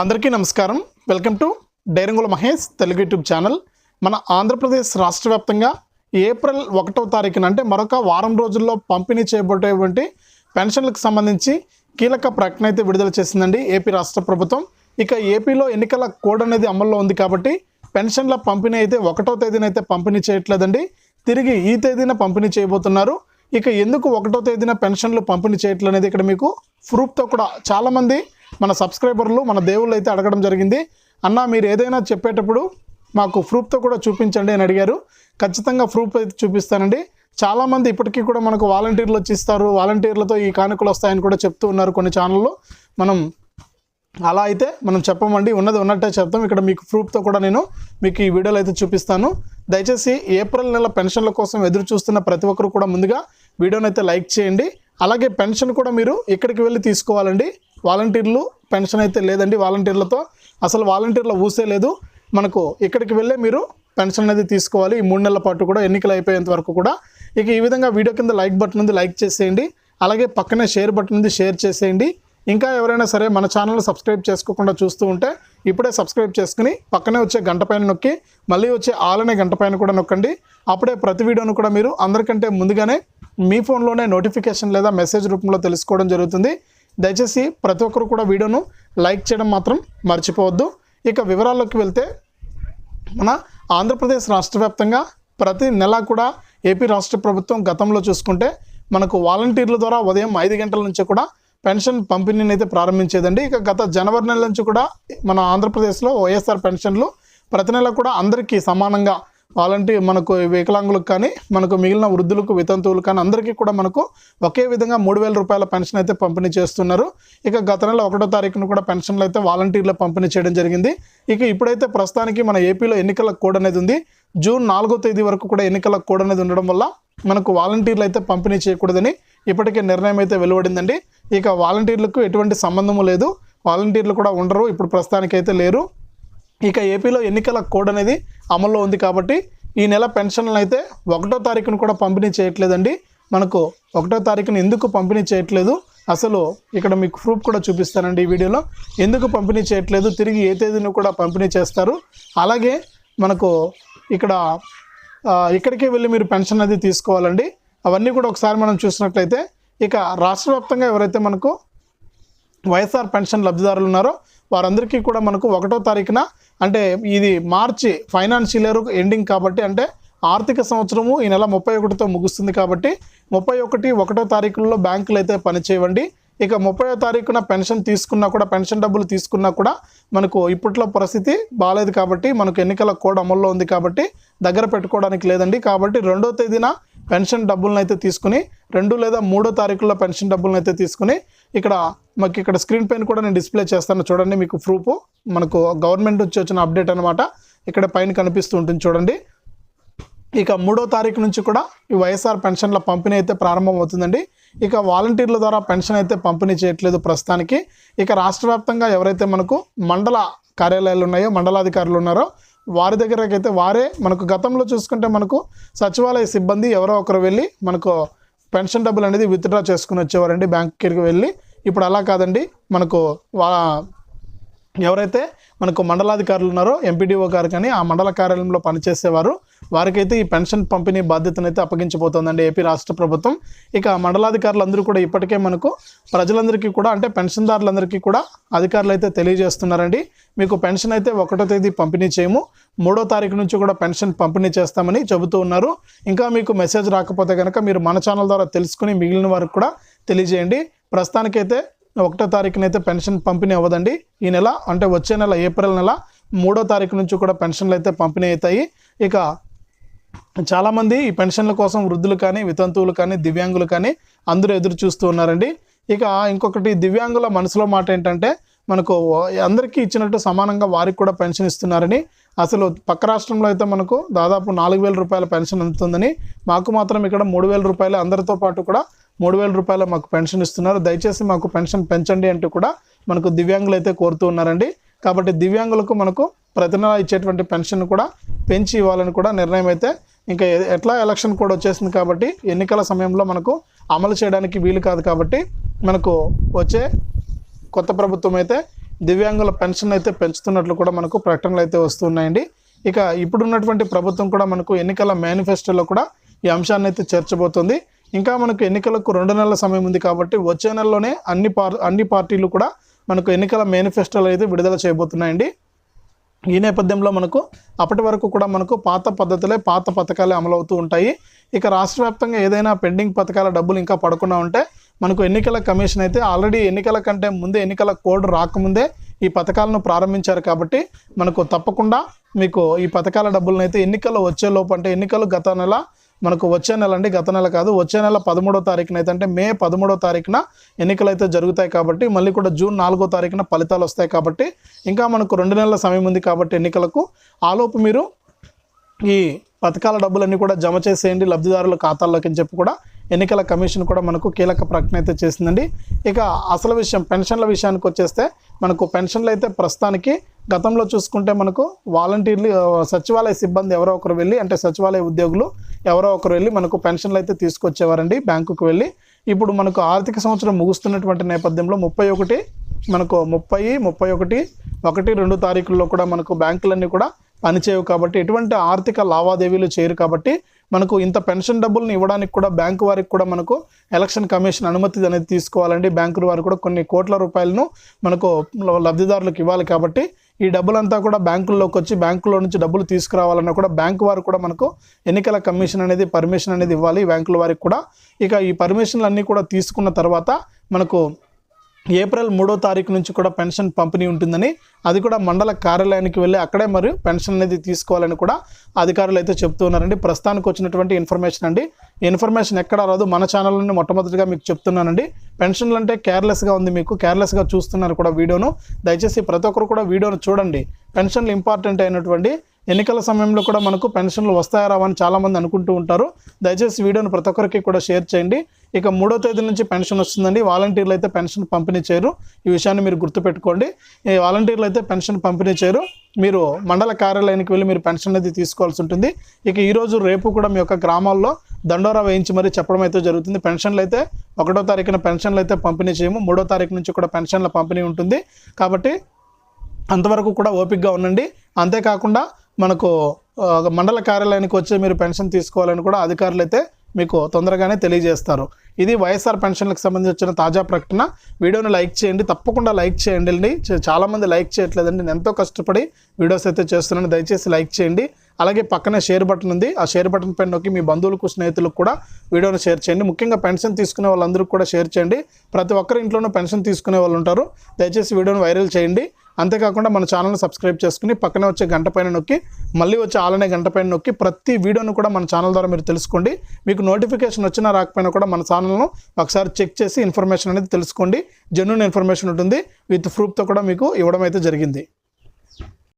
అందరికీ నమస్కారం. Welcome to డైరంగుల మహేష్ తెలుగు యూట్యూబ్ ఛానల్. మన ఆంధ్రప్రదేశ్ రాష్ట్ర వ్యాప్తంగా ఏప్రిల్ ఒకటో తారీఖున అంటే మరొక వారం రోజుల్లో పంపిణీ చేయబోయేటువంటి పెన్షన్లకు సంబంధించి కీలక ప్రకటన అయితే విడుదల చేసిందండి ఏపీ రాష్ట్ర ప్రభుత్వం. ఇక ఏపీలో ఎన్నికల కోడ్ అనేది అమల్లో ఉంది కాబట్టి పెన్షన్ల పంపిణీ అయితే ఒకటో తేదీన అయితే పంపిణీ చేయట్లేదండి. తిరిగి ఈ తేదీన పంపిణీ చేయబోతున్నారు. ఇక ఎందుకు ఒకటో తేదీన పెన్షన్లు పంపిణీ చేయట్లేదు ఇక్కడ మీకు ప్రూఫ్తో కూడా చాలామంది మన సబ్స్క్రైబర్లు మన దేవుళ్ళు అయితే అడగడం జరిగింది. అన్న మీరు ఏదైనా చెప్పేటప్పుడు మాకు ప్రూఫ్తో కూడా చూపించండి అని అడిగారు. ఖచ్చితంగా ప్రూఫ్ అయితే చూపిస్తానండి. చాలామంది ఇప్పటికీ కూడా మనకు వాలంటీర్లు వచ్చిస్తారు వాలంటీర్లతో ఈ కానుకలు వస్తాయని కూడా చెప్తూ ఉన్నారు కొన్ని ఛానల్లో. మనం అలా అయితే మనం చెప్పమండి. ఉన్నది ఉన్నట్టే చెప్తాం. ఇక్కడ మీకు ప్రూఫ్తో కూడా నేను మీకు ఈ వీడియోలో అయితే చూపిస్తాను. దయచేసి ఏప్రిల్ నెల పెన్షన్ల కోసం ఎదురు చూస్తున్న ప్రతి ఒక్కరు కూడా ముందుగా వీడియోనైతే లైక్ చేయండి. అలాగే పెన్షన్ కూడా మీరు ఇక్కడికి వెళ్ళి తీసుకోవాలండి. వాలంటీర్లు పెన్షన్ అయితే లేదండి. వాలంటీర్లతో అసలు వాలంటీర్ల ఊసే లేదు. మనకు ఇక్కడికి వెళ్ళే మీరు పెన్షన్ అనేది తీసుకోవాలి. ఈ మూడు నెలల పాటు కూడా ఎన్నికలు అయిపోయేంత వరకు కూడా. ఇక ఈ విధంగా వీడియో కింద లైక్ బటన్ ఉంది లైక్ చేసేయండి. అలాగే పక్కనే షేర్ బటన్ ఉంది షేర్ చేసేయండి. ఇంకా ఎవరైనా సరే మన ఛానల్ సబ్స్క్రైబ్ చేసుకోకుండా చూస్తూ ఉంటే ఇప్పుడే సబ్స్క్రైబ్ చేసుకుని పక్కనే వచ్చే గంట పైన నొక్కి మళ్ళీ వచ్చే ఆలనే గంట పైన కూడా నొక్కండి. అప్పుడే ప్రతి వీడియోను కూడా మీరు అందరికంటే ముందుగానే మీ ఫోన్లోనే నోటిఫికేషన్ లేదా మెసేజ్ రూపంలో తెలుసుకోవడం జరుగుతుంది. దయచేసి ప్రతి ఒక్కరు కూడా వీడియోను లైక్ చేయడం మాత్రం మర్చిపోవద్దు. ఇక వివరాల్లోకి వెళ్తే మన ఆంధ్రప్రదేశ్ రాష్ట్ర వ్యాప్తంగా ప్రతి నెల కూడా ఏపీ రాష్ట్ర ప్రభుత్వం గతంలో చూసుకుంటే మనకు వాలంటీర్ల ద్వారా ఉదయం ఐదు గంటల నుంచి కూడా పెన్షన్ పంపిణీని అయితే ప్రారంభించేదండి. ఇక గత జనవరి నెల నుంచి కూడా మన ఆంధ్రప్రదేశ్లో వైఎస్ఆర్ పెన్షన్లు ప్రతి నెల కూడా అందరికీ సమానంగా వాలంటీర్ మనకు వికలాంగులకు కానీ మనకు మిగిలిన వృద్ధులకు వితంతువులు కానీ అందరికీ కూడా మనకు ఒకే విధంగా మూడు వేల రూపాయల పెన్షన్ అయితే పంపిణీ చేస్తున్నారు. ఇక గత నెల ఒకటో తారీఖున కూడా పెన్షన్లు అయితే వాలంటీర్లు పంపిణీ చేయడం జరిగింది. ఇక ఇప్పుడైతే ప్రస్తుతానికి మన ఏపీలో ఎన్నికల కోడ్ అనేది ఉంది. జూన్ నాలుగో తేదీ వరకు కూడా ఎన్నికల కోడ్ అనేది ఉండడం వల్ల మనకు వాలంటీర్లు అయితే పంపిణీ చేయకూడదని ఇప్పటికే నిర్ణయం అయితే వెలువడిందండి. ఇక వాలంటీర్లకు ఎటువంటి సంబంధము లేదు. వాలంటీర్లు కూడా ఉండరు. ఇప్పుడు ప్రస్తుతానికైతే లేరు. ఇక ఏపీలో ఎన్నికల కోడ్ అనేది అమల్లో ఉంది కాబట్టి ఈ నెల పెన్షన్లను అయితే ఒకటో తారీఖున కూడా పంపిణీ చేయట్లేదండి. మనకు ఒకటో తారీఖున ఎందుకు పంపిణీ చేయట్లేదు? అసలు ఇక్కడ మీకు ప్రూఫ్ కూడా చూపిస్తానండి ఈ వీడియోలో. ఎందుకు పంపిణీ చేయట్లేదు? తిరిగి ఏ తేదీన కూడా పంపిణీ చేస్తారు? అలాగే మనకు ఇక్కడ ఇక్కడికే వెళ్ళి మీరు పెన్షన్ అది తీసుకోవాలండి. అవన్నీ కూడా ఒకసారి మనం చూసినట్లయితే ఇక రాష్ట్ర ఎవరైతే మనకు వైఎస్ఆర్ పెన్షన్ లబ్ధిదారులు ఉన్నారో వారందరికీ కూడా మనకు ఒకటో తారీఖున అంటే ఇది మార్చి ఫైనాన్షియల్ ఇయర్ ఎండింగ్ కాబట్టి అంటే ఆర్థిక సంవత్సరము ఈ నెల ముప్పై ఒకటితో ముగుస్తుంది కాబట్టి ముప్పై ఒకటి ఒకటో తారీఖుల్లో బ్యాంకులు అయితే పనిచేయండి ఇక ముప్పయో తారీఖున పెన్షన్ తీసుకున్నా కూడా పెన్షన్ డబ్బులు తీసుకున్నా కూడా మనకు ఇప్పట్లో పరిస్థితి బాగాలేదు కాబట్టి మనకు ఎన్నికల కోడ్ అమల్లో ఉంది కాబట్టి దగ్గర పెట్టుకోవడానికి లేదండి. కాబట్టి రెండో తేదీన పెన్షన్ డబ్బులను అయితే తీసుకుని రెండు లేదా మూడో తారీఖుల్లో పెన్షన్ డబ్బులను అయితే తీసుకుని ఇక్కడ మాకు ఇక్కడ స్క్రీన్ పైన కూడా నేను డిస్ప్లే చేస్తాను. చూడండి మీకు ప్రూఫ్. మనకు గవర్నమెంట్ నుంచి వచ్చిన అప్డేట్ అనమాట ఇక్కడ పైన కనిపిస్తూ ఉంటుంది చూడండి. ఇక మూడో తారీఖు నుంచి కూడా ఈ వైఎస్ఆర్ పెన్షన్ల పంపిణీ అయితే ప్రారంభం అవుతుందండి. ఇక వాలంటీర్ల ద్వారా పెన్షన్ అయితే పంపిణీ చేయట్లేదు ప్రస్తుతానికి. ఇక రాష్ట్ర వ్యాప్తంగా ఎవరైతే మనకు మండల కార్యాలయాలు ఉన్నాయో మండలాధికారులు ఉన్నారో వారి దగ్గరకి అయితే వారే. మనకు గతంలో చూసుకుంటే మనకు సచివాలయ సిబ్బంది ఎవరో ఒకరు వెళ్ళి మనకు పెన్షన్ డబ్బులు అనేది విత్డ్రా చేసుకుని వచ్చేవారండి బ్యాంక్కి వెళ్ళి. ఇప్పుడు అలా కాదండి. మనకు వా ఎవరైతే మనకు మండలాధికారులు ఉన్నారో ఎంపీడీఓ గారు కానీ ఆ మండల కార్యాలయంలో పనిచేసేవారు వారికైతే ఈ పెన్షన్ పంపిణీ బాధ్యతను అయితే అప్పగించబోతోందండి ఏపీ రాష్ట్ర ప్రభుత్వం. ఇక మండలాధికారులు అందరూ కూడా ఇప్పటికే మనకు ప్రజలందరికీ కూడా అంటే పెన్షన్దారులందరికీ కూడా అధికారులు అయితే తెలియజేస్తున్నారండి. మీకు పెన్షన్ అయితే ఒకటో తేదీ పంపిణీ చేయము. మూడో తారీఖు నుంచి కూడా పెన్షన్ పంపిణీ చేస్తామని చెబుతూ ఉన్నారు. ఇంకా మీకు మెసేజ్ రాకపోతే కనుక మీరు మన ఛానల్ ద్వారా తెలుసుకుని మిగిలిన వారికి కూడా తెలియజేయండి. ప్రస్తుతానికైతే ఒకటో తారీఖునైతే పెన్షన్ పంపిణీ అవ్వదండి. ఈ నెల అంటే వచ్చే నెల ఏప్రిల్ నెల మూడో తారీఖు నుంచి కూడా పెన్షన్లు అయితే పంపిణీ అవుతాయి. ఇక చాలామంది ఈ పెన్షన్ల కోసం వృద్ధులు కానీ వితంతువులు కానీ దివ్యాంగులు కానీ అందరూ ఎదురు చూస్తూ ఉన్నారండి. ఇక ఇంకొకటి దివ్యాంగుల మనసులో మాట ఏంటంటే మనకు అందరికీ ఇచ్చినట్టు సమానంగా వారికి కూడా పెన్షన్ ఇస్తున్నారని. అసలు పక్క రాష్ట్రంలో అయితే మనకు దాదాపు నాలుగు వేల రూపాయల పెన్షన్ అందుతుందని. మాకు మాత్రం ఇక్కడ మూడు వేల రూపాయలు అందరితో పాటు కూడా మూడు వేల రూపాయలు మాకు పెన్షన్ ఇస్తున్నారు. దయచేసి మాకు పెన్షన్ పెంచండి అంటూ కూడా మనకు దివ్యాంగులు అయితే కోరుతూ ఉన్నారండి. కాబట్టి దివ్యాంగులకు మనకు ప్రతి నెల ఇచ్చేటువంటి పెన్షన్ కూడా పెంచి ఇవ్వాలని కూడా నిర్ణయం అయితే ఇంకా ఎట్లా ఎలక్షన్ కూడా వచ్చేసింది కాబట్టి ఎన్నికల సమయంలో మనకు అమలు చేయడానికి వీలు కాదు కాబట్టి మనకు వచ్చే కొత్త ప్రభుత్వం అయితే దివ్యాంగుల పెన్షన్ అయితే పెంచుతున్నట్లు కూడా మనకు ప్రకటనలు అయితే వస్తున్నాయండి. ఇక ఇప్పుడున్నటువంటి ప్రభుత్వం కూడా మనకు ఎన్నికల మేనిఫెస్టోలో కూడా ఈ అంశాన్ని అయితే చేర్చబోతుంది. ఇంకా మనకు ఎన్నికలకు రెండు నెలల సమయం ఉంది కాబట్టి వచ్చే నెలలోనే అన్ని పార్ అన్ని పార్టీలు కూడా మనకు ఎన్నికల మేనిఫెస్టోలు అయితే విడుదల చేయబోతున్నాయండి. ఈ నేపథ్యంలో మనకు అప్పటి వరకు కూడా మనకు పాత పద్ధతులే పాత పథకాలే అమలవుతూ ఉంటాయి. ఇక రాష్ట్ర వ్యాప్తంగా ఏదైనా పెండింగ్ పథకాల డబ్బులు ఇంకా పడకుండా ఉంటే మనకు ఎన్నికల కమిషన్ అయితే ఆల్రెడీ ఎన్నికల కంటే ముందే ఎన్నికల కోడ్ రాకముందే ఈ పథకాలను ప్రారంభించారు కాబట్టి మనకు తప్పకుండా మీకు ఈ పథకాల డబ్బులను అయితే ఎన్నికలు వచ్చే లోపు అంటే ఎన్నికలు గత నెల మనకు వచ్చే నెల అండి గత నెల కాదు వచ్చే నెల పదమూడో తారీఖున అయితే అంటే మే పదమూడో తారీఖున ఎన్నికలు అయితే జరుగుతాయి కాబట్టి మళ్ళీ కూడా జూన్ నాలుగో తారీఖున ఫలితాలు వస్తాయి కాబట్టి ఇంకా మనకు రెండు నెలల సమయం ఉంది కాబట్టి ఎన్నికలకు. ఆలోపు మీరు ఈ పథకాల డబ్బులన్నీ కూడా జమ చేసేయండి లబ్ధిదారుల ఖాతాల్లోకి అని చెప్పి కూడా ఎన్నికల కమిషన్ కూడా మనకు కీలక ప్రకటన అయితే చేసిందండి. ఇక అసలు విషయం పెన్షన్ల విషయానికి వచ్చేస్తే మనకు పెన్షన్లు అయితే ప్రస్తుతానికి గతంలో చూసుకుంటే మనకు వాలంటీర్లు సచివాలయ సిబ్బంది ఎవరో ఒకరు వెళ్ళి అంటే సచివాలయ ఉద్యోగులు ఎవరో ఒకరు వెళ్ళి మనకు పెన్షన్లు అయితే తీసుకొచ్చేవారండి బ్యాంకుకు వెళ్ళి. ఇప్పుడు మనకు ఆర్థిక సంవత్సరం ముగుస్తున్నటువంటి నేపథ్యంలో ముప్పై ఒకటి మనకు ముప్పై ముప్పై ఒకటి ఒకటి రెండు తారీఖుల్లో కూడా మనకు బ్యాంకులన్నీ కూడా పనిచేయవు కాబట్టి ఎటువంటి ఆర్థిక లావాదేవీలు చేయరు కాబట్టి మనకు ఇంత పెన్షన్ డబ్బులను ఇవ్వడానికి కూడా బ్యాంకు వారికి కూడా మనకు ఎలక్షన్ కమిషన్ అనుమతి అనేది తీసుకోవాలండి. బ్యాంకుల వారు కూడా కొన్ని కోట్ల రూపాయలను మనకు లబ్ధిదారులకు ఇవ్వాలి కాబట్టి ఈ డబ్బులంతా కూడా బ్యాంకుల్లోకి వచ్చి బ్యాంకులో నుంచి డబ్బులు తీసుకురావాలన్నా కూడా బ్యాంకు వారు కూడా మనకు ఎన్నికల కమిషన్ అనేది పర్మిషన్ అనేది ఇవ్వాలి. బ్యాంకుల వారికి కూడా ఇక ఈ పర్మిషన్లు అన్నీ కూడా తీసుకున్న తర్వాత మనకు ఏప్రిల్ మూడో తారీఖు నుంచి కూడా పెన్షన్ పంపిణీ ఉంటుందని అది కూడా మండల కార్యాలయానికి వెళ్ళి అక్కడే మరి పెన్షన్ అనేది తీసుకోవాలని కూడా అధికారులు అయితే చెప్తూ ఉన్నారండి. ప్రస్తుతానికి వచ్చినటువంటి ఇన్ఫర్మేషన్ అండి. ఇన్ఫర్మేషన్ ఎక్కడ రాదు మన ఛానల్ని మొట్టమొదటిగా మీకు చెప్తున్నానండి. పెన్షన్లు అంటే కేర్లెస్గా ఉంది మీకు కేర్లెస్గా చూస్తున్నారు కూడా వీడియోను. దయచేసి ప్రతి ఒక్కరు కూడా వీడియోను చూడండి. పెన్షన్లు ఇంపార్టెంట్ అయినటువంటి ఎన్నికల సమయంలో కూడా మనకు పెన్షన్లు వస్తాయా రావని అని చాలామంది అనుకుంటూ ఉంటారు. దయచేసి వీడియోను ప్రతి ఒక్కరికి కూడా షేర్ చేయండి. ఇక మూడో తేదీ నుంచి పెన్షన్ వస్తుందండి. వాలంటీర్లు అయితే పెన్షన్ పంపిణీ చేయరు. ఈ విషయాన్ని మీరు గుర్తుపెట్టుకోండి. ఈ వాలంటీర్లు అయితే పెన్షన్ పంపిణీ చేయరు. మీరు మండల కార్యాలయానికి వెళ్ళి మీరు పెన్షన్ అనేది తీసుకోవాల్సి ఉంటుంది. ఇక ఈరోజు రేపు కూడా మీ యొక్క గ్రామాల్లో దండోరా వేయించి మరీ చెప్పడం అయితే జరుగుతుంది. పెన్షన్లు అయితే ఒకటో తారీఖున పెన్షన్లు అయితే పంపిణీ చేయము. మూడో తారీఖు నుంచి కూడా పెన్షన్ల పంపిణీ ఉంటుంది. కాబట్టి అంతవరకు కూడా ఓపిక్గా ఉండండి. అంతేకాకుండా మనకు మండల కార్యాలయానికి వచ్చి మీరు పెన్షన్ తీసుకోవాలని కూడా అధికారులు అయితే మీకు తొందరగానే తెలియజేస్తారు. ఇది వైఎస్ఆర్ పెన్షన్లకు సంబంధించిన తాజా ప్రకటన. వీడియోని లైక్ చేయండి తప్పకుండా లైక్ చేయండి. అండి చాలామంది లైక్ చేయట్లేదండి. నేను ఎంతో కష్టపడి వీడియోస్ అయితే చేస్తున్నాను. దయచేసి లైక్ చేయండి. అలాగే పక్కనే షేర్ బటన్ ఉంది. ఆ షేర్ బటన్ పైన నొక్కి మీ బంధువులకు స్నేహితులకు కూడా వీడియోని షేర్ చేయండి. ముఖ్యంగా పెన్షన్ తీసుకునే వాళ్ళందరికీ కూడా షేర్ చేయండి. ప్రతి ఒక్కరి ఇంట్లోనూ పెన్షన్ తీసుకునే వాళ్ళు ఉంటారు. దయచేసి వీడియోని వైరల్ చేయండి. అంతేకాకుండా మన ఛానల్ని సబ్స్క్రైబ్ చేసుకుని పక్కనే వచ్చే గంట పైన నొక్కి మళ్ళీ వచ్చే ఆలనే గంట పైన నొక్కి ప్రతి వీడియోను కూడా మన ఛానల్ ద్వారా మీరు తెలుసుకోండి. మీకు నోటిఫికేషన్ వచ్చినా రాకపోయినా కూడా మన ఛానల్ను ఒకసారి చెక్ చేసి ఇన్ఫర్మేషన్ అనేది తెలుసుకోండి. జెన్యున్ ఇన్ఫర్మేషన్ ఉంటుంది. విత్ ప్రూఫ్తో కూడా మీకు ఇవ్వడం అయితే జరిగింది.